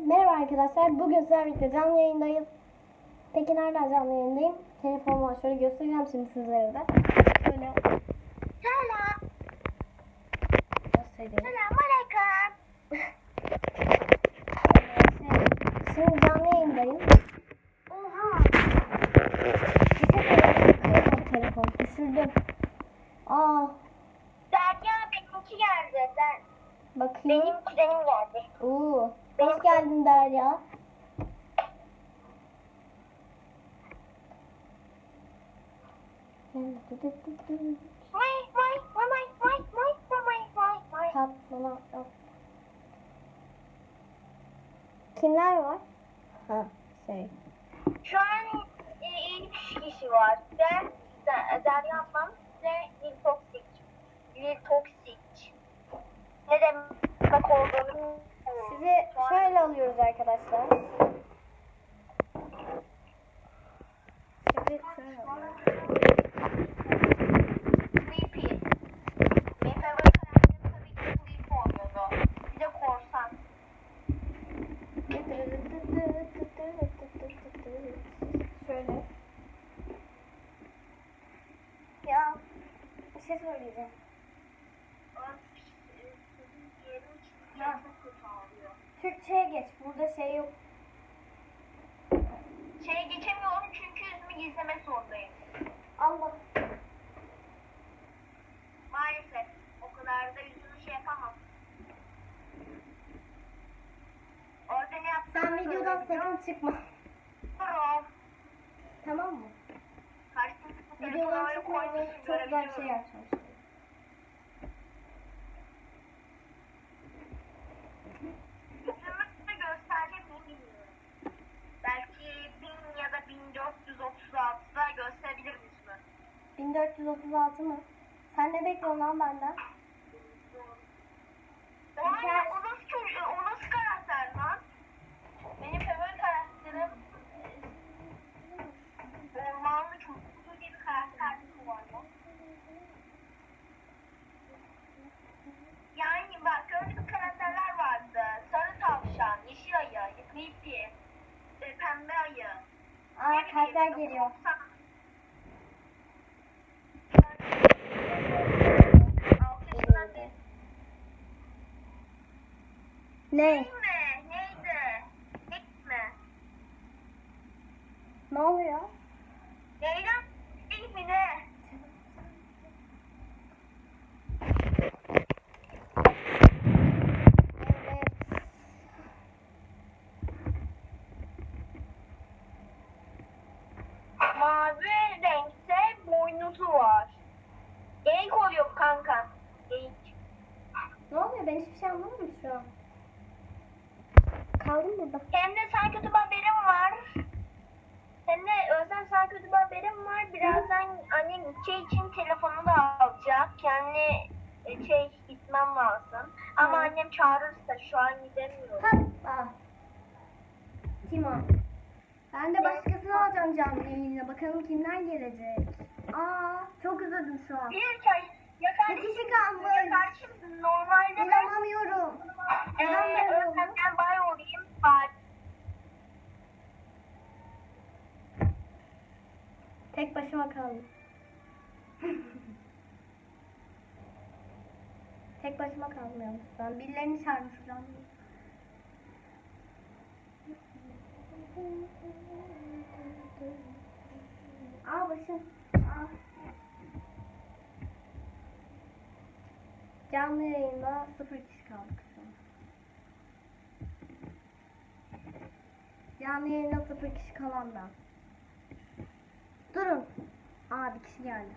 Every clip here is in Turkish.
merhaba arkadaşlar. Bugün sizlerle canlı yayındayız. Peki nereden canlı yayındayım? Telefonum var. Şöyle göstereceğim şimdi sizlere de. Şöyle Selam. göstereyim. Selam aleyküm. Şimdi canlı yayındayım. Oha. Şey. Telefon düşürdüm. Aa Derya benimki geldi. Der, bakayım. benim kuzenim geldi. Oo, Hoş geldin Derya. Kimler var? Ha, şey. Şu an e, üç kişi var. Ben, Derya ablam ve Nil Toksik. Nil Toksik. Ne demek olduğunu Elimizi şöyle alıyoruz arkadaşlar. Evet, Şöyle. Ya bir şey söyleyeceğim. Ya. Türkçe'ye geç. Burada şey yok. Şeye geçemiyorum çünkü yüzümü gizlemek zorundayım. Allah. Maalesef o kadar da yüzümü şey yapamam. Orada ne yaptığımı Sen videodan sakın çıkma. Tamam. Tamam mı? Karşımda Videodan çıkma. Çok güzel şey görebiliyorum. yapacağım. şimdi. Yüzümü size gösterecek miyim bilmiyorum. Belki 1000 ya da 1436'da gösterebilir yüzümü. 1436 mı? Sen ne bekliyorsun lan benden? Aa kalpler geliyor. Ne? Ne oluyor? Leyla alacağım canlı yayına. Bakalım kimler gelecek. Aa, çok üzüldüm şu an. Bir çay ya Bir kişi kalmış. ya kardeşim normalde ben İnanamıyorum. Ee, İnanmıyorum. Özlem'den bay olayım. Bay. Tek başıma kaldım. Tek başıma kaldım yalnız. Ben birilerini çağırmış canlı. Aa başım. Aa. Canlı yayında sıfır kişi kaldık şu an. Canlı yayında sıfır kişi kalan ben. Durun. Aa bir kişi geldi.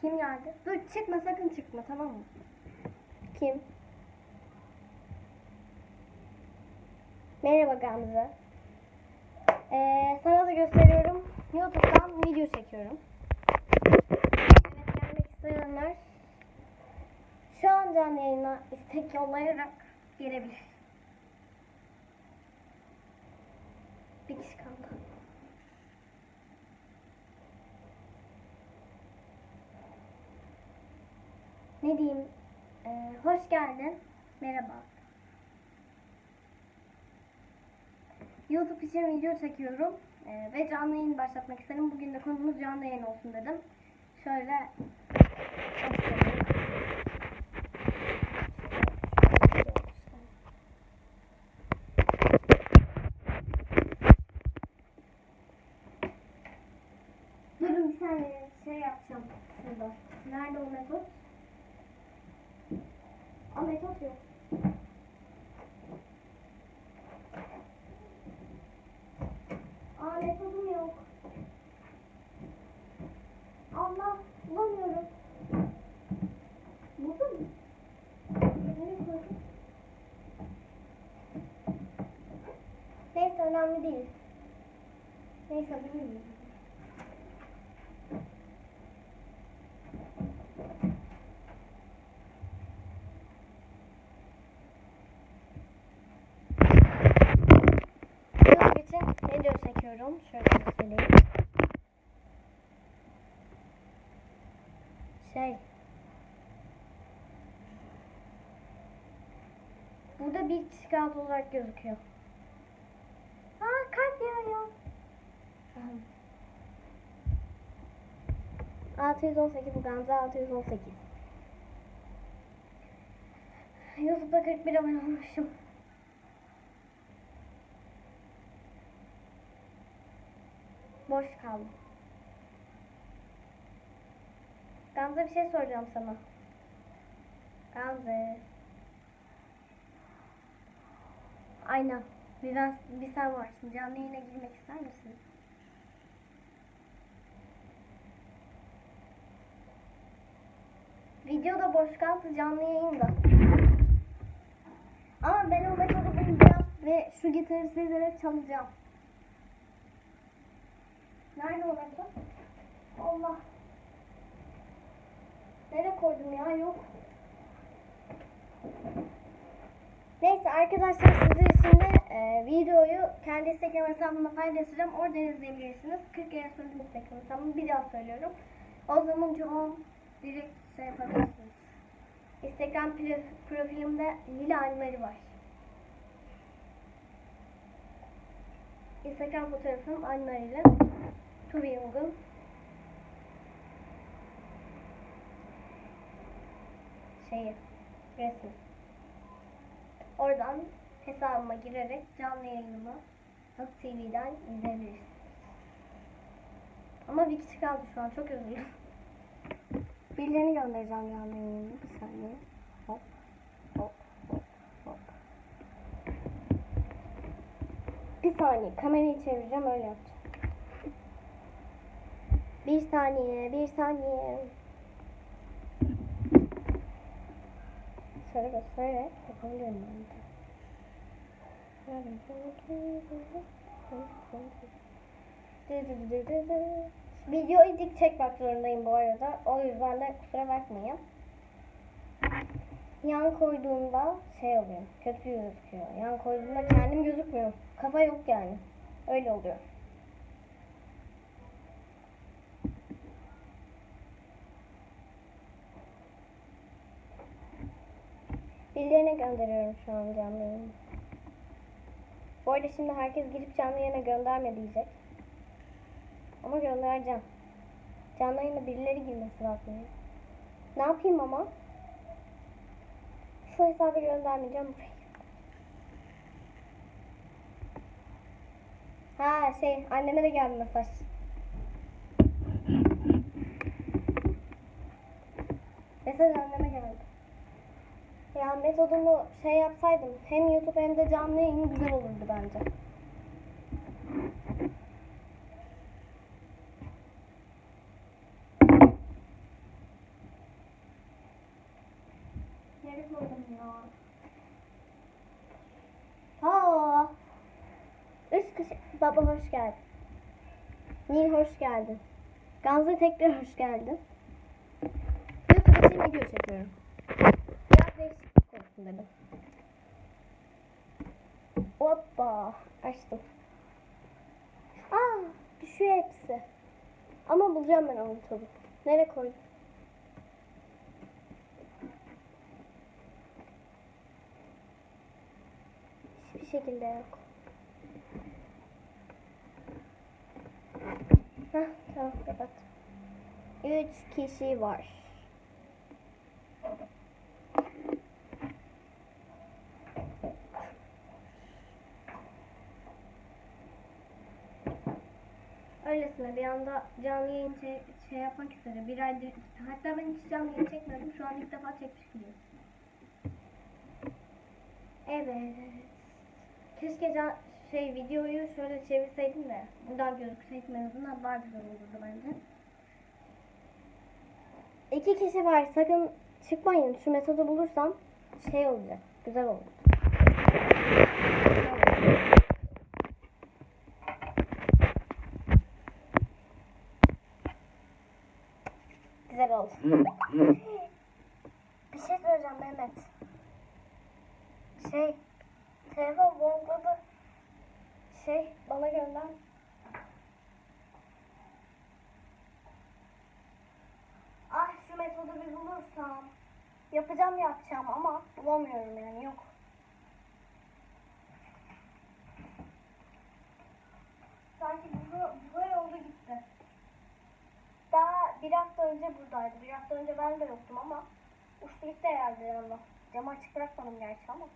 Kim geldi? Dur çıkma sakın çıkma tamam mı? Kim? Merhaba Gamze. Ee, sana da gösteriyorum. YouTube'dan video çekiyorum. Evet gelmek isteyenler şu an canlı yayına istek yollayarak gelebilir. Bir kişi kaldı. Ne diyeyim? Ee, hoş geldin. Merhaba. YouTube için video çekiyorum Ee, ve canlı yayın başlatmak istedim. Bugün de konumuz canlı yayın olsun dedim. Şöyle. Durun bir saniye şey yapacağım şurada. Nerede o metot? Aa metot yok. Aa metodum yok. Allah bulamıyorum. Buldun mu? Nereye koydun? Neyse önemli değil. Neyse video çekiyorum. Şöyle göstereyim. Şey. Burada bir kaldı olarak gözüküyor. Aa kalp yağıyor. Tamam. 618 bu Gamze 618. YouTube'da 41 abone olmuşum. Boş kaldım. Gamze bir şey soracağım sana. Gamze. Aynen. Bir, ben, bir sen varsın. Canlı yayına girmek ister misin? Video da boş kaldı canlı yayında. Ama ben o metodu bulacağım ve şu gitarı sizlere çalacağım. Nerede o metot? Allah. Nereye koydum ya? Yok. Neyse arkadaşlar sizin için de e, videoyu kendi Instagram hesabımda paylaşacağım. Oradan izleyebilirsiniz. 40 kere söyledim Instagram hesabımı. Bir daha söylüyorum. O zaman çoğum direkt şey yapabilirsiniz. Instagram pro- profilimde Lila Almeri var. Instagram fotoğrafım Almeri ile Tuvi uygun. Şeyi, resmi. Oradan hesabıma girerek canlı yayınımı Halk TV'den izleyebilirsiniz. Ama bir kişi kaldı şu an. Çok üzüldüm. Birilerini göndereceğim yayınımı. Bir saniye. Hop. Hop. Hop. Hop. Bir saniye. Kamerayı çevireceğim. Öyle yapacağım. Bir saniye. Bir saniye. Şöyle göstererek yapabilirim ben de. Videoyu dik çekmek zorundayım bu arada. O yüzden de kusura bakmayın. Yan koyduğumda şey oluyor. Kötü gözüküyor. Yan koyduğumda kendim gözükmüyor. Kafa yok yani. Öyle oluyor. Birilerine gönderiyorum şu an canlı yayını. Bu arada şimdi herkes girip canlı yayına gönderme diyecek. Ama göndereceğim. Canlı yayına birileri girmesi lazım. Ne yapayım ama? Şu hesabı göndermeyeceğim. Ha şey anneme de geldi mesaj. Mesaj anneme geldi. Ya metodumu şey yapsaydım hem YouTube hem de canlı yayın güzel olurdu bence. Nereye koydum ya? Aa! Üst kış... Baba hoş geldin. Nil hoş geldin. Gamze tekrar hoş geldin. YouTube için video çekiyorum. Biraz değişiklik olsun dedim. Hoppa. Açtım. Aa, düşüyor hepsi. Ama bulacağım ben onu tabii. Nereye koydum? Hiçbir şekilde yok. Heh, tamam kapat. Üç kişi var. Öylesine bir anda canlı yayın şey, şey yapmak istedim. Bir aydır, hatta ben hiç canlı yayın çekmedim. Şu an ilk defa çekmiş gibiyim. Evet. Keşke can, şey videoyu şöyle çevirseydim de buradan gözükseydim en azından daha güzel olurdu bence. İki kişi var. Sakın çıkmayın. Şu metodu bulursam şey olacak. Güzel olur. Güzel oldu. Bir şey söyleyeceğim Mehmet. Şey, telefon bonkladı. Şey, bana gönder. Ah şu metodu bir bulursam. Yapacağım yapacağım ama bulamıyorum yani yok. Sanki bu, bu oldu gitti. Daha bir hafta önce buradaydı. Bir hafta önce ben de yoktum ama uçtu gitti herhalde yanına. Camı açık bırakmadım gerçi ama.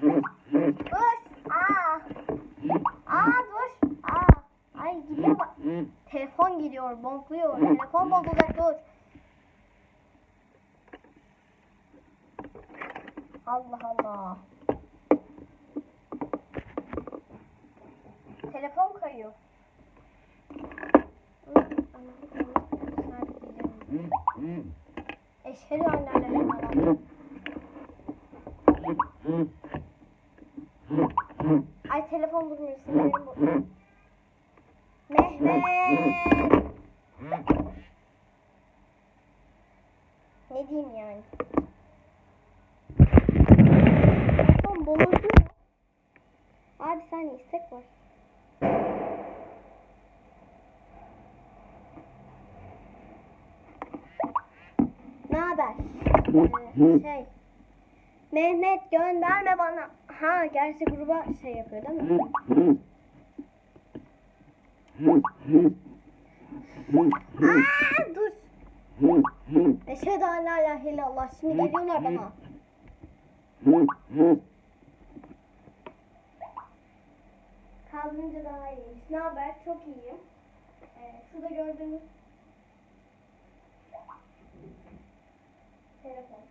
Dur. Aa. Aa dur. Aa. Ay gidiyor bak. Telefon gidiyor, bonkluyor. Telefon bozulacak dur. Allah Allah. Telefon kayıyor. Eşhedü en la ilahe illallah. Ay telefon durmuyor. Sinirim bu. Mehmet. Ne diyeyim yani? Telefon bozuldu. Abi sen istek var. Ne haber? Ee, şey. Mehmet gönderme bana. Ha gerçi gruba şey yapıyor değil mi? Aa dur. Eşhedü en la ilahe illallah. Şimdi geliyorlar bana. Kaldırınca daha iyiymiş. Ne haber? Çok iyiyim. Ee, şurada gördüğünüz telefon.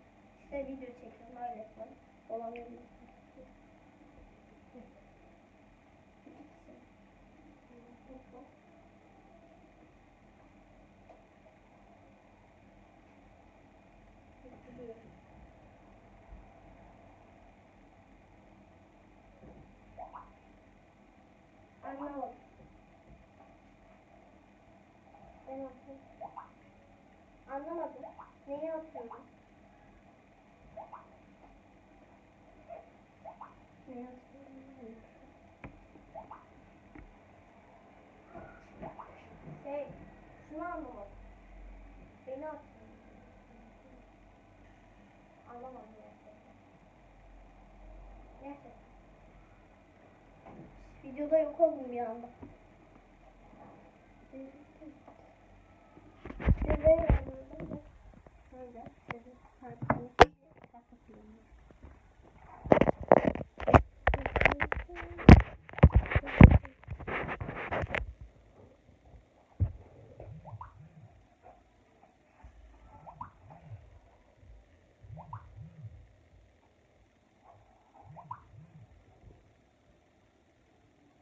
İşte video çekiyorum öylesine. Olan bir Anlamadım. Ben yapıyorum. Anlamadım. Neyi yapıyorum? Ne yapıyorum? Şey, şunu anlamadım. Beni atın. Anlamadım gerçekten. Neyse. Videoda yok oldum bir anda. Sizleri anladım da. Şöyle sizi farklı kapatayım.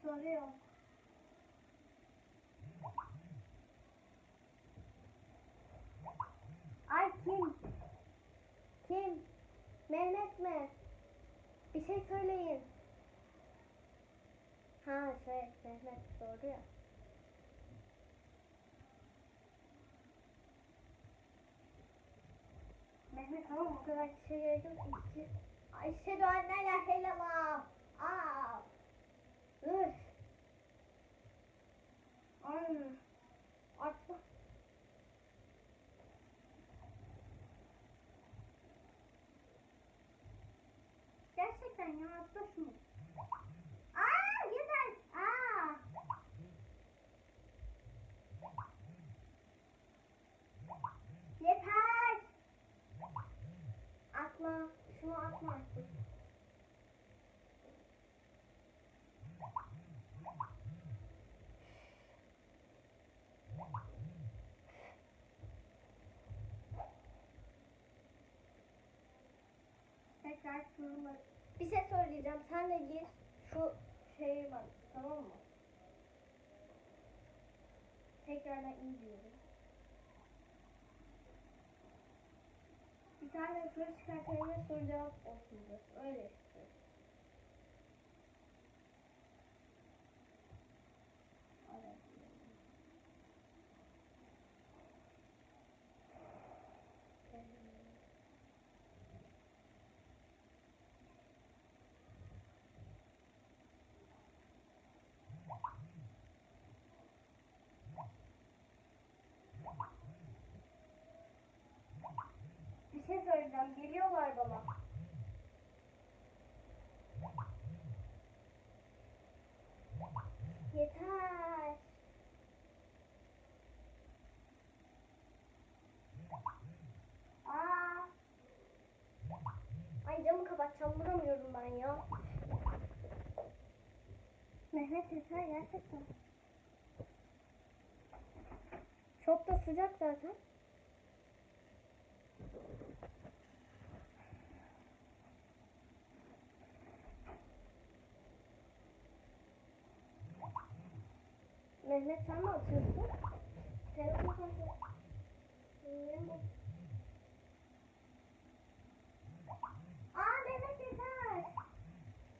Soruyor. Ay kim? Kim? Mehmet mi? Bir şey söyleyin. Ha şey Mehmet doğru ya. Mehmet tamam o kadar şey gerek yok. Ayşe Doğan ne la helala. Aa. Üf. Ay. Gerçekten ya atla şunu. Aa yeter. Aa. Yeter. Atma. Şunu atma artık. Tekrar şunu Bir şey söyleyeceğim. Sen de gir. Şu şeye bak. Tamam mı? Tekrardan iyi diyorum. Bir tane soru çıkartayım soru cevap olsun. Öyle istiyorum. Evet. Bir şey söyleyeceğim. Geliyorlar bana. Yeter. Aa. Ay camı kapatacağım. Vuramıyorum ben ya. Mehmet yeter gerçekten. Çok da sıcak zaten. Mehmet sen mi atıyorsun? Telefon kontrol. Sinirim bozuldu. Aa Mehmet yeter.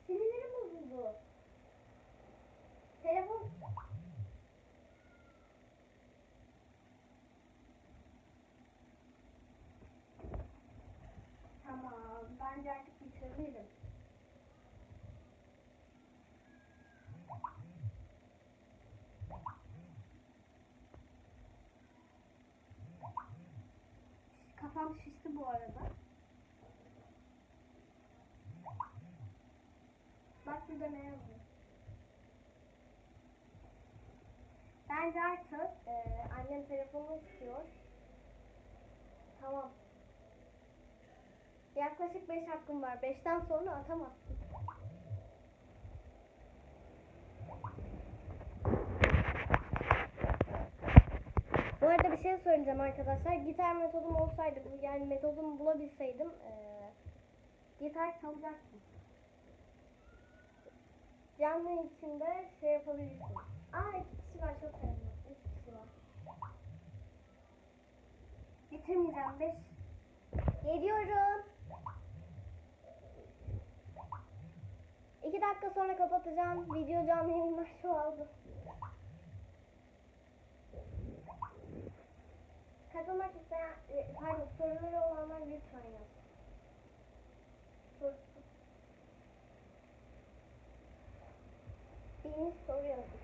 Sinirlerim bozuldu. Telefon. Tamam. Bence artık bitirebilirim. Kafam şişti bu arada. Bak burada ne yazıyor. Bence artık e, annem telefonu istiyor. Tamam. Yaklaşık 5 hakkım var. 5'ten sonra atamazsın. Bu arada bir şey söyleyeceğim arkadaşlar. Gitar metodum olsaydı, yani metodumu bulabilseydim eee gitar çalacaktım. Canlı içinde şey yapabilirsiniz. Aa iki kişi var çok sevdim. Üç kişi var. Bitirmeyeceğim. Beş. Geliyorum. İki dakika sonra kapatacağım. Video canlı yayınlar şu aldı. Katılmak isteyen, pardon soruları olanlar lütfen yazsın. Sorusu. Biriniz soru yazın.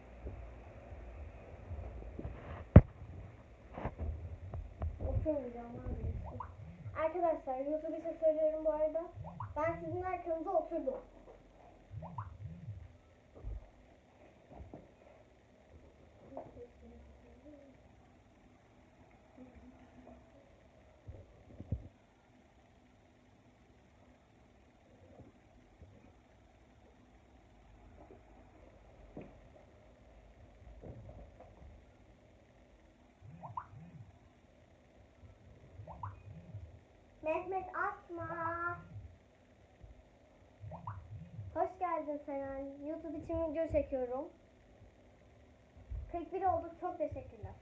Oturmayacağım vazgeçtim. Arkadaşlar YouTube için söylüyorum bu arada. Ben sizin arkanıza oturdum. Mehmet atma. Hoş geldin Seren. YouTube için video çekiyorum. 41 olduk. Çok teşekkürler.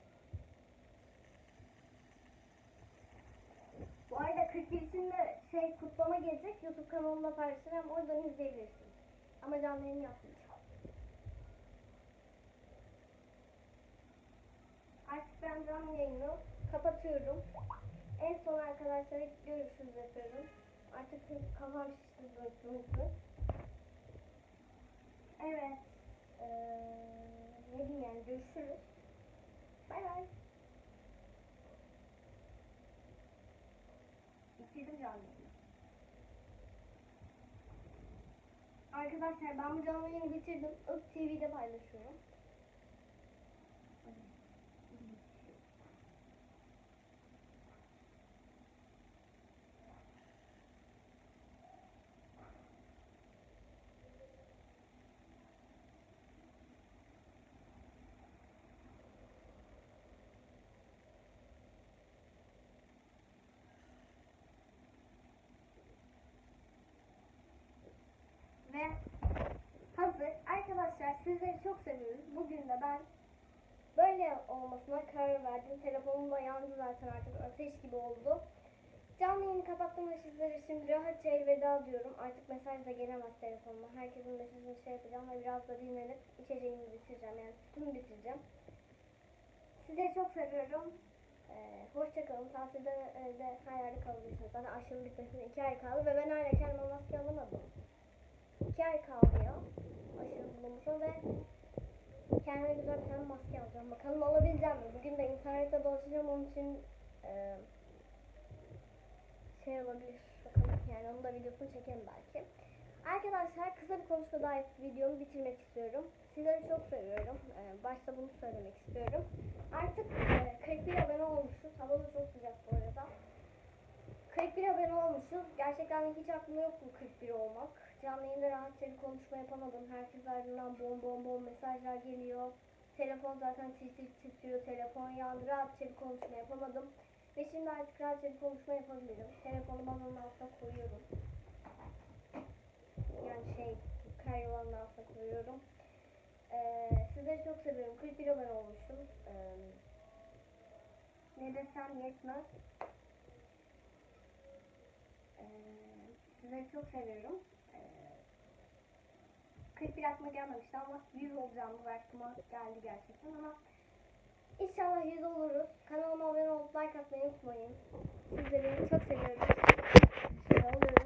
Bu arada 41 için de şey kutlama gelecek. YouTube kanalımda paylaşacağım. Oradan izleyebilirsiniz. Ama canlı yayın yapmayacağım. Artık ben canlı yayını kapatıyorum. En son arkadaşlar görüşürüz yapıyorum. Artık kafam şişti böyle Evet. Ee, ne diyeyim yani görüşürüz. Bay bay. Bitirdim canlı. Arkadaşlar ben bu canlı yayını bitirdim. Öp TV'de paylaşıyorum. Ve hazır. Arkadaşlar sizleri çok seviyoruz. Bugün de ben böyle olmasına karar verdim. Telefonum da yandı zaten artık ateş gibi oldu. Canlı yayını kapattım ve sizlere şimdi rahatça elveda diyorum. Artık mesaj da gelemez telefonuma. Herkesin mesajını şey yapacağım ve biraz da dinlenip içeceğimi bitireceğim. Yani sütümü bitireceğim. Sizleri çok seviyorum. Ee, hoşçakalın. Tatilde evde her yerde kalabilirsiniz. Zaten aşının bitmesine iki ay kaldı ve ben hala kendime maske alamadım. İki ay kaldı ya. Aşırı bulunmuşum ve kendime güzel bir tane maske alacağım. Bakalım alabileceğim mi? Bugün de internette dolaşacağım onun için e, şey olabilir. Bakalım yani onun da videosunu çekerim belki. Arkadaşlar kısa bir konuşma yapıp videomu bitirmek istiyorum. Sizleri çok seviyorum. Ee, başta bunu söylemek istiyorum. Artık e, 41 abone olmuşuz. Hava da çok sıcak bu arada. 41 abone olmuşuz. Gerçekten hiç aklımda yok bu 41 olmak. Canlı yayında rahatça bir konuşma yapamadım. Herkes ardından bom bom bom mesajlar geliyor. Telefon zaten tir titriyor. Telefon yandı. Rahatça bir konuşma yapamadım. Ve şimdi artık rahatça bir konuşma yapabilirim. Telefonu masanın altına koyuyorum. Yani şey, karyolanın altına koyuyorum. Ee, sizleri çok seviyorum. 41 abone olmuşum. Ee, ne desem yetmez. Ee, sizleri çok seviyorum. 41 aklıma gelmemişti ama 100 olacağımız aklıma geldi gerçekten ama inşallah 100 oluruz. Kanalıma abone olup like atmayı unutmayın. Sizleri çok seviyorum. Şey